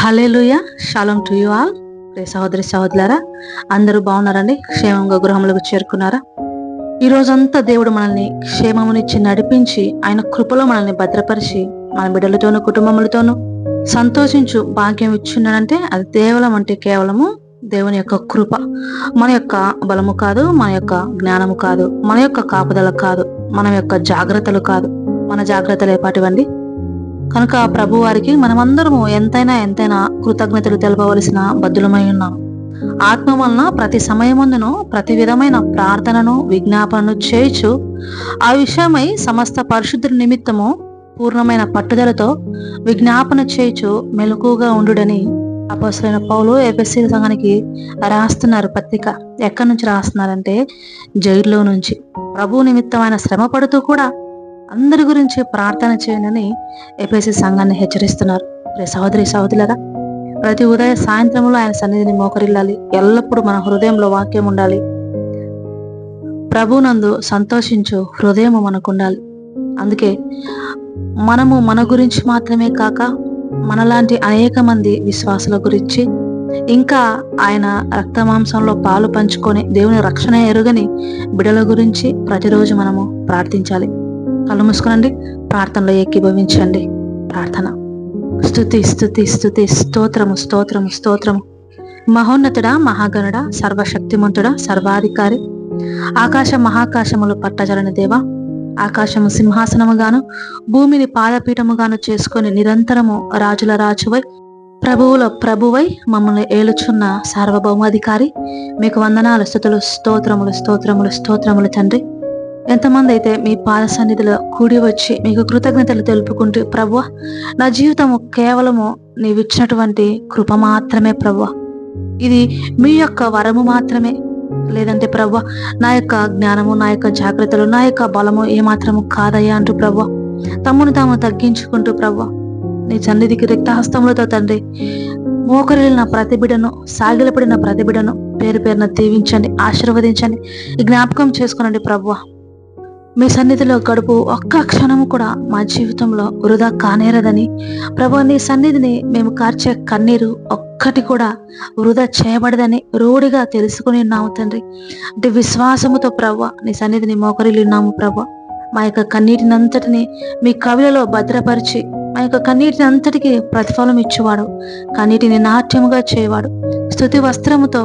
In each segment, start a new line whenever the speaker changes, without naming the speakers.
Hallelujah shalom to you all. రే సహోదరి సహోదరులారా అందరూ బాగున్నారండి? క్షేమంగా గృహములకు చేరుకున్నారా? ఈ రోజంతా దేవుడు మనల్ని క్షేమమునిచ్చి నడిపించి ఆయన కృపలో మనల్ని భద్రపరిచి మన బిడ్డలతోనూ కుటుంబములతోనూ సంతోషించు భాగ్యం ఇచ్చిండనంటే అది కేవలం అంటే కేవలము దేవుని యొక్క కృప. మన యొక్క బలము కాదు మన యొక్క జ్ఞానము కాదు మన యొక్క కాపుదల కాదు మన యొక్క జాగ్రత్తలు కాదు మన జాగ్రత్తలు ఏపాటివండి? కనుక ప్రభువారికి మనమందరము ఎంతైనా ఎంతైనా కృతజ్ఞతలు తెలపవలసిన బద్దులమై ఉన్నాం. ఆత్మ వలన ప్రతి సమయమందును ప్రతి విధమైన ప్రార్థనను విజ్ఞాపనను చేయుచు ఆ విషయమై సమస్త పరిశుద్ధుల నిమిత్తము పూర్ణమైన పట్టుదలతో విజ్ఞాపన చేయుచు మెలకుగా ఉండుడని అపోసరైన పౌలు ఎఫ్ఎస్సి సంఘానికి రాస్తున్నారు పత్రిక. ఎక్కడి నుంచి రాస్తున్నారంటే జైల్లో నుంచి. ప్రభు నిమిత్తమైన శ్రమ పడుతూ కూడా అందరి గురించి ప్రార్థన చేయనని ఎపిసి సంఘాన్ని హెచ్చరిస్తున్నారు. రే సహోదరి సహోదరులరా ప్రతి ఉదయ సాయంత్రంలో ఆయన సన్నిధిని మోకరిల్లాలి. ఎల్లప్పుడూ మన హృదయంలో వాక్యం ఉండాలి. ప్రభునందు సంతోషించు హృదయము మనకు ఉండాలి అందుకే మనము మన గురించి మాత్రమే కాక మనలాంటి అనేక మంది విశ్వాసుల గురించి ఇంకా ఆయన రక్తమాంసంలో పాలు పంచుకొని దేవుని రక్షణ ఎరుగని బిడల గురించి ప్రతిరోజు మనము ప్రార్థించాలి. కళ్ళు మూసుకునండి ప్రార్థనలో ఏకీభవించండి. ప్రార్థన. స్థుతి స్థుతి స్థుతి స్తోత్రము స్తోత్రము స్తోత్రము. మహోన్నతుడ మహాగణుడ సర్వశక్తిమంతుడ సర్వాధికారి. ఆకాశ మహాకాశములు పట్టజలని దేవ. ఆకాశము సింహాసనముగాను భూమిని పాదపీఠముగాను చేసుకొని నిరంతరము రాజుల రాజువై ప్రభువుల ప్రభువై మమ్మల్ని ఏలుచున్న సార్వభౌమాధికారి. మీకు వందనాలు స్థుతులు స్తోత్రములు స్తోత్రములు స్తోత్రములు తండ్రి. ఎంతమంది అయితే మీ పాద సన్నిధిలో కూడి వచ్చి మీకు కృతజ్ఞతలు తెలుపుకుంటూ ప్రభు నా జీవితము కేవలము నీవిచ్చినటువంటి కృప మాత్రమే ప్రభు. ఇది మీ యొక్క వరము మాత్రమే. లేదంటే ప్రభు నా యొక్క జ్ఞానము నా యొక్క జాగ్రత్తలు నా యొక్క బలము ఏమాత్రము కాదయ్యా అంటూ ప్రభు తమ్మును తాము తగ్గించుకుంటూ ప్రభు నీ సన్నిధికి రిక్తహస్తములతో తండ్రి మోకరిల్లిన ప్రతిబిడను సాగిలపడిన ప్రతిబిడను పేరు పేరున దీవించండి ఆశీర్వదించండి జ్ఞాపకం చేసుకోనండి ప్రభు. మీ సన్నిధిలో గడుపు ఒక్క క్షణము కూడా మా జీవితంలో వృధా కానేరదని ప్రభు నీ సన్నిధిని మేము కార్చే కన్నీరు ఒక్కటి కూడా వృధా చేయబడదని రూఢిగా తెలుసుకుని ఉన్నాము తండ్రి. అంటే విశ్వాసముతో ప్రభు నీ సన్నిధిని మోకరిల్లి ఉన్నాము ప్రభు. మా యొక్క కన్నీటిని అంతటిని మీ కవిలలో భద్రపరిచి మా యొక్క కన్నీటిని అంతటికి ప్రతిఫలం ఇచ్చేవాడు కన్నీటిని నాట్యముగా చేయవాడు. స్థుతి వస్త్రముతో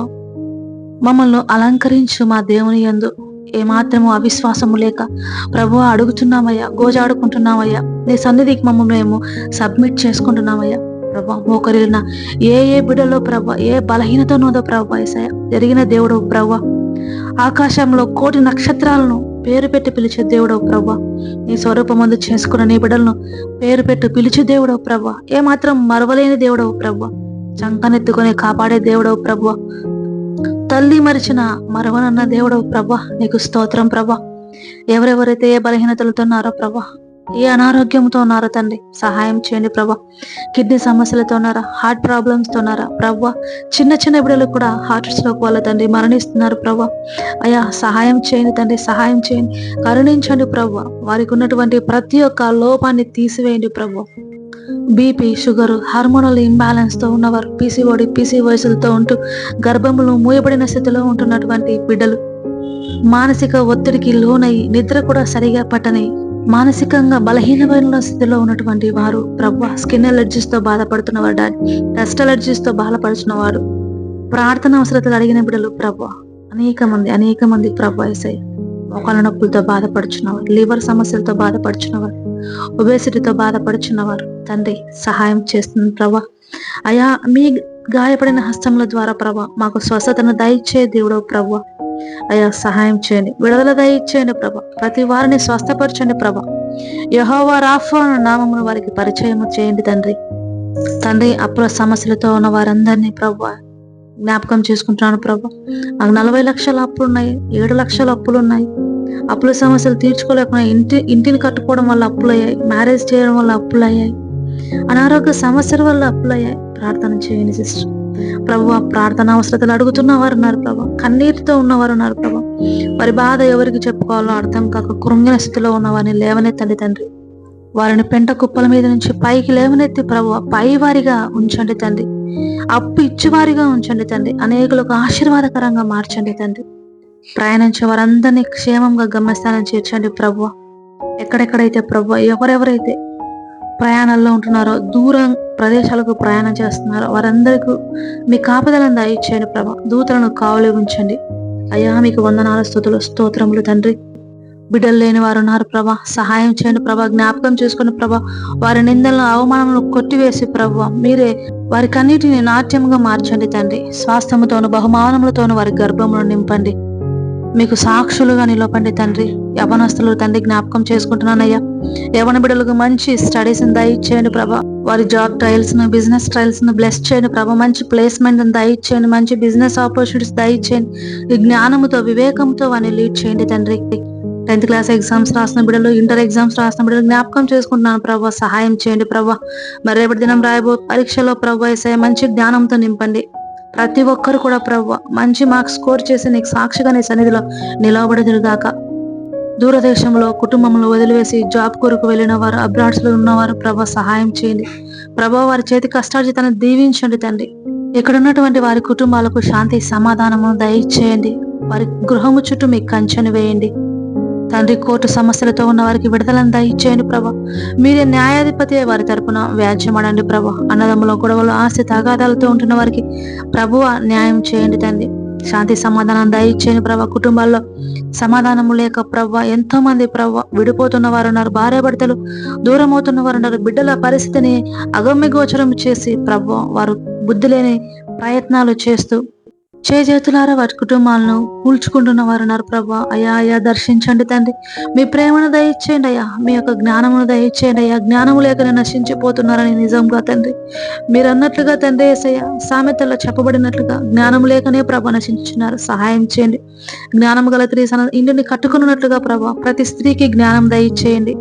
మమ్మల్ని అలంకరించు మా దేవుని యందు. ఏమాత్రము అవిశ్వాసము లేక ప్రభు అడుగుతున్నామయ్యా గోజాడుకుంటున్నామయ్యా నీ సన్నిధికి మమ్మల్ని మేము సబ్మిట్ చేసుకుంటున్నామయ్యా ప్రభా మోకరిన ఏ ఏ బిడలో ప్రభా ఏ బలహీనత ఉన్నదో ప్రభా జరిగిన దేవుడు ప్రభా ఆకాశంలో కోటి నక్షత్రాలను పేరు పెట్టి పిలిచే దేవుడవు ప్రభా నీ స్వరూపమందు చేసుకున్న నీ బిడలను పేరు పెట్టి పిలిచే దేవుడవు ప్రభా ఏమాత్రం మరవలేని దేవుడవు ప్రభా చంకనెత్తుకొని కాపాడే దేవుడవు ప్రభా తల్లి మరిచిన మరవనన్న దేవుడు ప్రభా నీకు స్తోత్రం ప్రభా. ఎవరెవరైతే ఏ బలహీనతలతో ఉన్నారో ప్రభా ఏ అనారోగ్యంతో ఉన్నారో తండ్రి సహాయం చేయండి ప్రభా. కిడ్నీ సమస్యలతో ఉన్నారా హార్ట్ ప్రాబ్లమ్స్తో ఉన్నారా ప్రభా చిన్న చిన్న బిడ్డలు కూడా హార్ట్ స్ట్రోక్ వల్ల తండ్రి మరణిస్తున్నారు ప్రభా. అయ్యా సహాయం చేయండి తండ్రి సహాయం చేయండి. కరుణించండి ప్రభా. వారికి ఉన్నటువంటి ప్రతి ఒక్క లోపాన్ని తీసివేయండి ప్రభా. బీపీ షుగర్ హార్మోనల్ ఇంబ్యాలెన్స్తో ఉన్నవారు పీసీఓడి పీసీ ఉంటూ గర్భములు మూయబడిన స్థితిలో ఉంటున్నటువంటి బిడ్డలు. మానసిక ఒత్తిడికి లోనై నిద్ర కూడా సరిగా పట్టని మానసికంగా బలహీనమైన స్థితిలో ఉన్నటువంటి వారు ప్రభు స్కిన్ అలర్జీస్తో బాధపడుతున్నవారు డాడీ డస్ట్ ఎలర్జీస్తో బాధపడుతున్నవారు ప్రార్థన అవసరతలు అడిగిన బిడ్డలు ప్రభు అనేక మంది అనేక మంది ప్రభు ఎస్ఐ మొక్కల నొప్పులతో బాధపడుచున్నవారు లివర్ సమస్యలతో బాధపడుచున్నవారు. ఒబేసిటీతో బాధపడుచున్నవారు. తండ్రి సహాయం చేస్తుంది ప్రభా. అయా మీ గాయపడిన హస్తముల ద్వారా ప్రభా మాకు స్వస్థతను దయచే దేవుడు ప్రభా. అయా సహాయం చేయండి. విడుదల దయచేయండి ప్రభా. ప్రతి వారిని స్వస్థపరచండి ప్రభా. యహోవా రాఫా నామమును వారికి పరిచయం చేయండి తండ్రి. తండ్రి అప్పుల సమస్యలతో ఉన్న వారందరినీ ప్రభా జ్ఞాపకం చేసుకుంటున్నాను ప్రభా. నాకు నలభై లక్షల అప్పులు ఉన్నాయి ఏడు లక్షల అప్పులు ఉన్నాయి అప్పుల సమస్యలు తీర్చుకోలేకుండా ఇంటి ఇంటిని కట్టుకోవడం వల్ల అప్పులయ్యాయి మ్యారేజ్ చేయడం వల్ల అప్పులయ్యాయి అనారోగ్య సమస్యల వల్ల అప్పులయ్యాయి ప్రార్థన చేయని సిస్టర్. ప్రభు ప్రార్థన అవసరతలు అడుగుతున్న వారు ఉన్నారు ప్రభా కన్నీటితో ఉన్నవారు ఉన్నారు ప్రభా. వారి బాధ ఎవరికి చెప్పుకోవాలో అర్థం కాక కృంగిన స్థితిలో ఉన్నవారిని లేవనెత్తండి తండ్రి. వారిని పెంట కుప్పల మీద నుంచి పైకి లేవనెత్తి ప్రభు పై వారిగా ఉంచండి తండ్రి. అప్పు ఇచ్చివారిగా ఉంచండి తండ్రి. అనేకులకు ఆశీర్వాదకరంగా మార్చండి తండ్రి. ప్రయాణించే వారందరినీ క్షేమంగా గమ్యస్థానం చేర్చండి ప్రభు ఎక్కడెక్కడైతే ప్రభు ఎవరెవరైతే ప్రయాణాల్లో ఉంటున్నారో దూరం ప్రదేశాలకు ప్రయాణం చేస్తున్నారో వారందరికీ మీ కాపుదలను దయచేయండి ప్రభా. దూతలను కావలి ఉంచండి. అయ్యా మీకు వందనాల స్థుతులు స్తోత్రములు తండ్రి. బిడ్డలు లేని వారు ఉన్నారు ప్రభా. సహాయం చేయండి ప్రభా. జ్ఞాపకం చేసుకుని ప్రభా వారి నిందలను అవమానములను కొట్టివేసి ప్రభా మీరే వారి కన్నిటిని నాట్యంగా మార్చండి తండ్రి. స్వాస్థ్యముతోను బహుమానములతోను వారి గర్భమును నింపండి. మీకు సాక్షులుగా నిలపండి తండ్రి. యవనస్తులు తండ్రి జ్ఞాపకం చేసుకుంటున్నానయ్యా. యవన బిడ్డలకు మంచి స్టడీస్ దయచేయండి ప్రభా. వారి జాబ్ ట్రయల్స్ను బిజినెస్ ట్రయల్స్ను బ్లెస్ చేయండి ప్రభా. మంచి ప్లేస్మెంట్ దయచేయండి మంచి బిజినెస్ ఆపర్చునిటీస్ దయచేయండి. ఈ జ్ఞానముతో వివేకంతో వారిని లీడ్ చేయండి తండ్రి. టెన్త్ క్లాస్ ఎగ్జామ్స్ రాసిన బిడ్డలు ఇంటర్ ఎగ్జామ్స్ రాసిన బిడ్డలు జ్ఞాపకం చేసుకుంటున్నాను ప్రభా. సహాయం చేయండి ప్రభా. మరి రేపటి దినం రాయబో పరీక్షలో ప్రభా మంచి జ్ఞానంతో నింపండి. ప్రతి ఒక్కరు కూడా ప్రభు మంచి మార్క్స్ స్కోర్ చేసి నీకు సాక్షిగా నీ సన్నిధిలో నిలవబడదురుగాక దూరదేశంలో కుటుంబంలో వదిలివేసి జాబ్ కొరకు వెళ్ళిన వారు అబ్రాడ్స్లో ఉన్నవారు ప్రభ సహాయం చేయండి. ప్రభా వారి చేతి కష్టార్జితాన్ని దీవించండి తండ్రి. ఇక్కడ ఉన్నటువంటి వారి కుటుంబాలకు శాంతి సమాధానము దయచేయండి. వారి గృహము చుట్టూ మీకు కంచెను వేయండి. తండ్రి కోర్టు సమస్యలతో ఉన్న వారికి విడుదలను దయచేయండి ప్రభా. మీరే న్యాయాధిపతి వారి తరపున వ్యాజ్యమడండి ప్రభా. అన్నదమ్ముల గొడవలు ఆస్తి తగాదాలతో ఉంటున్న వారికి ప్రభువ న్యాయం చేయండి తండ్రి. శాంతి సమాధానం దయచేయండి ప్రభా. కుటుంబాల్లో సమాధానము లేక ప్రవ్వ ఎంతో మంది ప్రవ్వ విడిపోతున్న వారు ఉన్నారు. భార్య భర్తలు దూరం అవుతున్న వారు ఉన్నారు. బిడ్డల పరిస్థితిని అగమ్య గోచరం చేసి ప్రవ్వ వారు బుద్ధి లేని ప్రయత్నాలు చేస్తూ చేజేతులారా వారి కుటుంబాలను కూల్చుకుంటున్న వారు ఉన్నారు ప్రభా. అయ్యా అయ్యా దర్శించండి తండ్రి. మీ ప్రేమను దయచేయండి అయ్యా. మీ యొక్క జ్ఞానమును దయచేయండి అయ్యా. జ్ఞానము లేకనే నశించిపోతున్నారని నిజంగా తండ్రి. మీరు అన్నట్లుగా తండ్రి ఏసయ్య సామెతల్లో చెప్పబడినట్లుగా జ్ఞానం లేకనే ప్రభ నశించున్నారు సహాయం చేయండి. జ్ఞానం గల స్త్రీ ఇంటిని కట్టుకున్నట్లుగా ప్రభా ప్రతి స్త్రీకి జ్ఞానం దయచేయండి.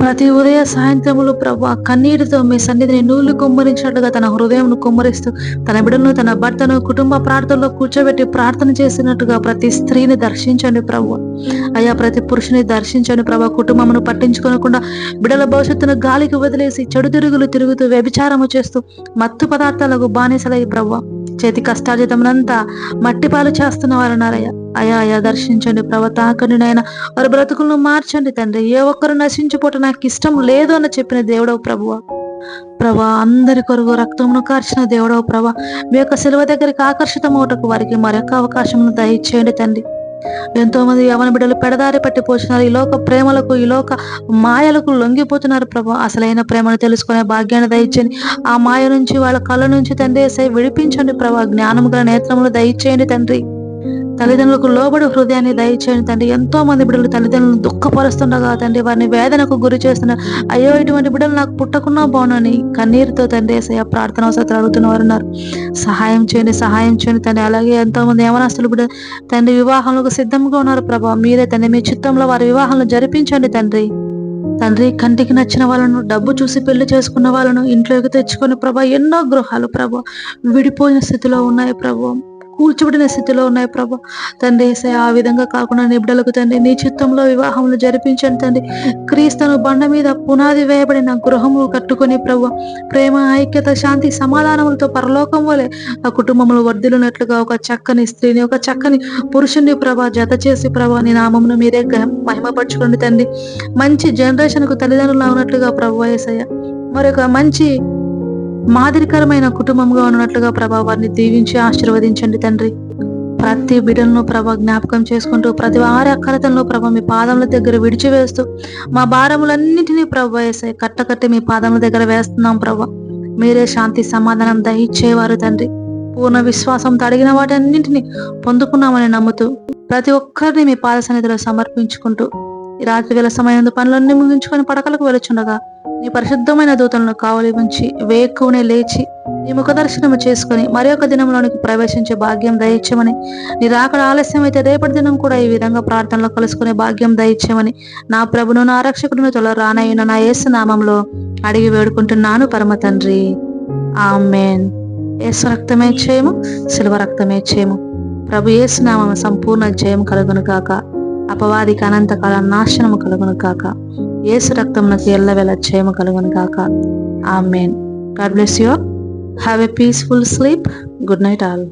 ప్రతి ఉదయ సాయంత్రములు ప్రభు కన్నీటితో మీ సన్నిధిని నూలు కుమ్మరించినట్లుగా తన హృదయం కుమ్మరిస్తూ తన బిడ్డను తన భర్తను కుటుంబ ప్రార్థనలో కూర్చోబెట్టి ప్రార్థన చేసినట్టుగా ప్రతి స్త్రీని దర్శించండి ప్రభు. అయ్యా ప్రతి పురుషుని దర్శించండి ప్రభు. కుటుంబమును పట్టించుకోనకుండా బిడల భవిష్యత్తును గాలికి వదిలేసి చెడు తిరుగులు తిరుగుతూ వ్యభిచారము చేస్తూ మత్తు పదార్థాలకు బానిసలై ప్రభు. చేతి కష్టార్జితమునంతా మట్టి పాలు చేస్తున్న వారు ఉన్నారయ్యా అయా అయా దర్శించండి ప్రభ. తాకండి నాయన. వారి బ్రతుకులను మార్చండి తండ్రి. ఏ ఒక్కరు నశించిపోట నాకు ఇష్టం లేదు అని చెప్పిన దేవుడవు ప్రభువ. ప్రభా అందరి కొరకు రక్తమును కార్చిన దేవుడవు ప్రభా. మీ యొక్క శిలువ దగ్గరికి ఆకర్షితమవుటకు వారికి మరొక అవకాశమును దయచేయండి తండ్రి. ఎంతో మంది యవన బిడ్డలు పెడదారి పట్టి పోతున్నారు ఈ లోక ప్రేమలకు ఈ లోక మాయలకు లొంగిపోతున్నారు ప్రభా. అసలైన ప్రేమను తెలుసుకునే భాగ్యాన్ని దయచేయండి. ఆ మాయ నుంచి వాళ్ళ కళ్ళ నుంచి తండ్రి విడిపించండి ప్రభా. జ్ఞానము గల నేత్రములు దయచేయండి తండ్రి. తల్లిదండ్రులకు లోబడి హృదయాన్ని దయచేయండి తండ్రి ఎంతో మంది బిడ్డలు తల్లిదండ్రులను దుఃఖపరుస్తుండగా తండ్రి వారిని వేదనకు గురి చేస్తున్నారు అయ్యో ఇటువంటి బిడ్డలు నాకు పుట్టకున్నా బాగునని కన్నీరుతో తండ్రి ఏసయ్య ప్రార్థన అవసరం అడుగుతున్న వారు ఉన్నారు సహాయం చేయండి సహాయం చేయండి తండ్రి. అలాగే ఎంతో మంది యవనాస్తులు బిడ్డ తండ్రి వివాహంలో సిద్ధంగా ఉన్నారు ప్రభా. మీరే తండ్రి మీ చిత్తంలో వారి వివాహాలను జరిపించండి తండ్రి. తండ్రి కంటికి నచ్చిన వాళ్ళను డబ్బు చూసి పెళ్ళి చేసుకున్న వాళ్ళను ఇంట్లోకి తెచ్చుకొని ప్రభా ఎన్నో గృహాలు ప్రభా విడిపోయిన స్థితిలో ఉన్నాయి ప్రభు. కూల్చబడిన స్థితిలో ఉన్నాయి ప్రభా. తండ్రి ఆ విధంగా కాకుండా నిబిడలకు తండ్రి నీ చిత్తంలో వివాహములు జరిపించండి తండ్రి. క్రీస్తును బండ మీద పునాది వేయబడిన గృహము కట్టుకొని ప్రభు ప్రేమ ఐక్యత శాంతి సమాధానములతో పరలోకం వలె ఆ కుటుంబములు వర్ధిలినట్లుగా ఒక చక్కని స్త్రీని ఒక చక్కని పురుషుని ప్రభా జత చేసి ప్రభా నీ నామమును మీరే మహిమపరచుకోండి తండ్రి. మంచి జనరేషన్కు తల్లిదండ్రులు ఉన్నట్లుగా ప్రభు ఏసయ్య. మరొక మంచి మాదిరికరమైన కుటుంబంగా ఉన్నట్లుగా ప్రభావాన్ని దీవించి ఆశీర్వదించండి తండ్రి. ప్రతి బిడ్డలను ప్రభ జ్ఞాపకం చేసుకుంటూ ప్రతి వారి అక్కరతలను ప్రభ మీ పాదముల దగ్గర విడిచివేస్తూ మా భారములన్నింటినీ ప్రభ వేసే కట్టకట్టి మీ పాదముల దగ్గర వేస్తున్నాం ప్రభ. మీరే శాంతి సమాధానం దహించేవారు తండ్రి. పూర్ణ విశ్వాసంతో అడిగిన వాటన్నింటినీ పొందుకున్నామని నమ్ముతూ ప్రతి ఒక్కరిని మీ పాద సన్నిధిలో సమర్పించుకుంటూ రాత్రి వేల సమయంలో పనులన్నీ ముగించుకొని పడకలకు వెలుచుండగా నీ పరిశుద్ధమైన దూతలను కావలి ఉంచి వేక్కునే లేచి నీ ముఖ దర్శనము చేసుకుని మరి ఒక దినంలోనికి ప్రవేశించే భాగ్యం దయచ్చమని నీ రాకడ ఆలస్యం అయితే రేపటి దినం కూడా ఈ విధంగా ప్రార్థనలో కలుసుకునే భాగ్యం దయచ్చమని నా ప్రభును నా రక్షకుడిని తొల రానయ్యున నా యేసు నామంలో అడిగి వేడుకుంటున్నాను పరమ తండ్రి. ఆమెన్. యేసు రక్తమే చేయము శిల్వ రక్తమే చేయము. ప్రభు ఏసునామం సంపూర్ణ జయం కలుగును కాక అపవాదికి అనంతకాల నాశనము కలుగును కాక ఏసు రక్తమునకు ఎల్లవేళ క్షేమ కలుగును కాక amen God bless you have a peaceful sleep. Good night all.